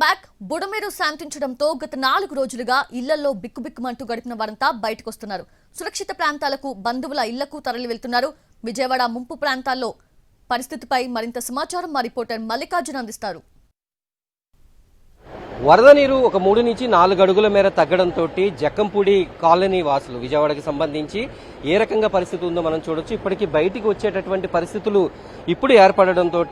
Back Budameru శాంతించడంతో గత నాలుగు రోజులుగా ఇళ్ళలో బిక్కుబిక్కుమంటూ గడిపిన వారంతా బయటకొస్తున్నారు. సురక్షిత ప్రాంతాలకు బంధువుల ఇళ్ళకు తరలి వెళ్తున్నారు విజయవాడ ముంపు ప్రాంతాల్లో పరిస్థితిపై మరింత సమాచారం మా రిపోర్టర్ మల్లికార్జున అందిస్తారు. వరద నీరు ఒక మూడు నుంచి నాలుగు అడుగుల మేర తగ్గడంతో జక్కంపూడి కాలనీ వాసులు విజయవాడకి సంబంధించి ఏ రకంగా పరిస్థితి ఉందో మనం చూడొచ్చు. ఇప్పటికీ బయటికి వచ్చేటటువంటి పరిస్థితులు ఇప్పుడు ఏర్పడడంతో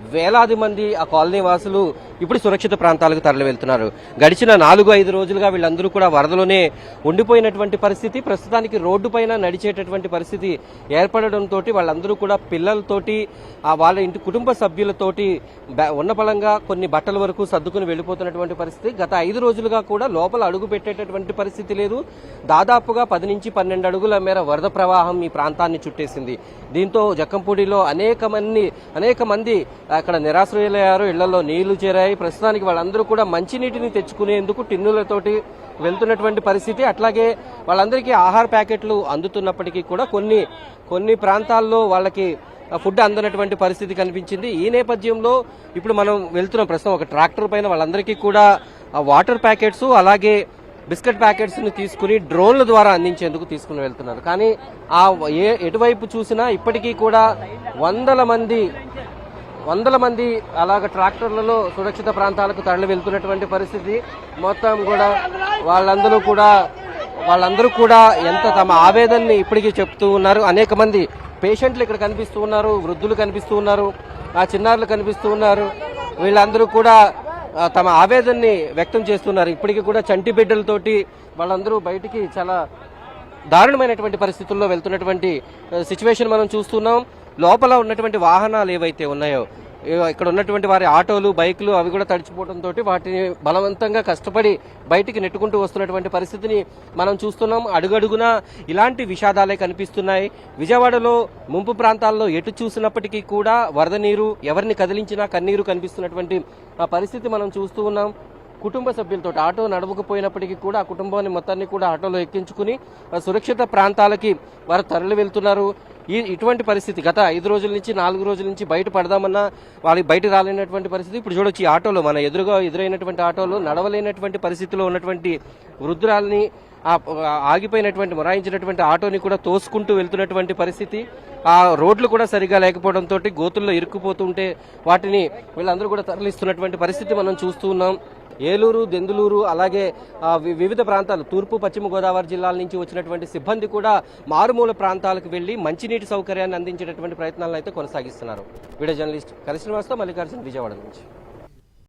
వేలాది మంది ఆ కాలనీ వాసులు ఇప్పుడు సురక్షిత ప్రాంతాలకు తరలి వెళ్తున్నారు గడిచిన నాలుగు ఐదు రోజులుగా వీళ్ళందరూ కూడా వరదలోనే ఉండిపోయినటువంటి పరిస్థితి ప్రస్తుతానికి రోడ్డు పైన నడిచేటటువంటి పరిస్థితి ఏర్పడడంతో వాళ్ళందరూ కూడా పిల్లలతోటి ఆ వాళ్ళ ఇంటి కుటుంబ సభ్యులతోటి బ- ఉన్న బలంగా కొన్ని బట్టల వరకు సర్దుకుని వెళ్ళిపోతున్నటువంటి పరిస్థితి. గత ఐదు రోజులుగా కూడా లోపల అడుగు పెట్టేటటువంటి పరిస్థితి లేదు. దాదాపుగా పది నుంచి పన్నెండు అడుగుల మేర వరద ప్రవాహం ఈ ప్రాంతాన్ని చుట్టేసింది. దీంతో జక్కంపూడిలో అనేక మంది అనేక మంది అక్కడ నిరాశ్రయులయ్యారు. ఇళ్ళలో నీళ్ళు చేరాయి. ప్రస్తుతానికి వాళ్ళందరూ కూడా మంచినీటిని తెచ్చుకునేందుకు టిన్నులతోటి వెళ్తున్నటువంటి పరిస్థితి. అట్లాగే వాళ్ళందరికీ ఆహార ప్యాకెట్లు అందుతున్నప్పటికీ కూడా కొన్ని కొన్ని ప్రాంతాల్లో వాళ్ళకి ఫుడ్ అందనటువంటి పరిస్థితి కనిపించింది. ఈ నేపథ్యంలో ఇప్పుడు మనం వెళ్తున్నాం. ప్రస్తుతం ఒక ట్రాక్టర్ పైన వాళ్ళందరికీ కూడా వాటర్ ప్యాకెట్స్ అలాగే బిస్కెట్ ప్యాకెట్స్ని తీసుకుని డ్రోన్ల ద్వారా అందించేందుకు తీసుకుని వెళ్తున్నారు. కానీ ఆ ఏ ఎటువైపు చూసినా ఇప్పటికీ కూడా వందల మంది వందల మంది అలాగ ట్రాక్టర్లలో సురక్షిత ప్రాంతాలకు తరలి వెళ్తున్నటువంటి పరిస్థితి. మొత్తం కూడా వాళ్ళందరూ కూడా వాళ్ళందరూ కూడా ఎంత తమ ఆవేదనని ఇప్పటికీ చెప్తూ ఉన్నారు. అనేక మంది పేషెంట్లు ఇక్కడ కనిపిస్తూ ఉన్నారు వృద్ధులు కనిపిస్తూ ఉన్నారు ఆ చిన్నారులు కనిపిస్తూ ఉన్నారు. వీళ్ళందరూ కూడా తమ ఆవేదనని వ్యక్తం చేస్తున్నారు. ఇప్పటికీ కూడా చంటి బిడ్డలతోటి వాళ్ళందరూ బయటికి చాలా దారుణమైనటువంటి పరిస్థితుల్లో వెళ్తున్నటువంటి సిచ్యువేషన్ మనం చూస్తున్నాం. లోపల ఉన్నటువంటి వాహనాలు ఏవైతే ఉన్నాయో ఇక్కడ ఉన్నటువంటి వారి ఆటోలు బైకులు అవి కూడా తడిచిపోవడంతో వాటిని బలవంతంగా కష్టపడి బయటికి నెట్టుకుంటూ వస్తున్నటువంటి పరిస్థితిని మనం చూస్తున్నాం. అడుగడుగున ఇలాంటి విషాదాలే కనిపిస్తున్నాయి. విజయవాడలో ముంపు ప్రాంతాల్లో ఎటు చూసినప్పటికీ కూడా వరద నీరు ఎవరిని కదిలించినా కన్నీరు కనిపిస్తున్నటువంటి ఆ పరిస్థితి మనం చూస్తూ ఉన్నాం. కుటుంబ సభ్యులతో ఆటో నడవకపోయినప్పటికీ కూడా ఆ కుటుంబాన్ని మొత్తాన్ని కూడా ఆటోలో ఎక్కించుకుని సురక్షిత ప్రాంతాలకి వారు తరలి వెళ్తున్నారు. ఈ ఇటువంటి పరిస్థితి గత ఐదు రోజుల నుంచి నాలుగు రోజుల నుంచి బయట పడదామన్నా వాళ్ళకి బయట రాలేనటువంటి పరిస్థితి. ఇప్పుడు చూడొచ్చు ఈ ఆటోలో మన ఎదురుగా ఎదురైనటువంటి ఆటోలో నడవలేనటువంటి పరిస్థితిలో ఉన్నటువంటి వృద్ధురాల్ని ఆగిపోయినటువంటి మొరాయించినటువంటి ఆటోని కూడా తోసుకుంటూ వెళ్తున్నటువంటి పరిస్థితి. ఆ రోడ్లు కూడా సరిగా లేకపోవడంతో గోతుల్లో ఇరుక్కుపోతుంటే వాటిని వీళ్ళందరూ కూడా తరలిస్తున్నటువంటి పరిస్థితి మనం చూస్తూ ఉన్నాం. ఏలూరు దెందులూరు అలాగే వి- వివిధ ప్రాంతాలు తూర్పు పశ్చిమ గోదావరి జిల్లాల నుంచి వచ్చినటువంటి సిబ్బంది కూడా మారుమూల ప్రాంతాలకు వెళ్ళి మంచినీటి సౌకర్యాన్ని అందించేటటువంటి ప్రయత్నాలను అయితే కొనసాగిస్తున్నారు. వీడియో జర్నలిస్ట్ కరిశ్రీనివాస్తో మల్లికార్జున విజయవాడ నుంచి.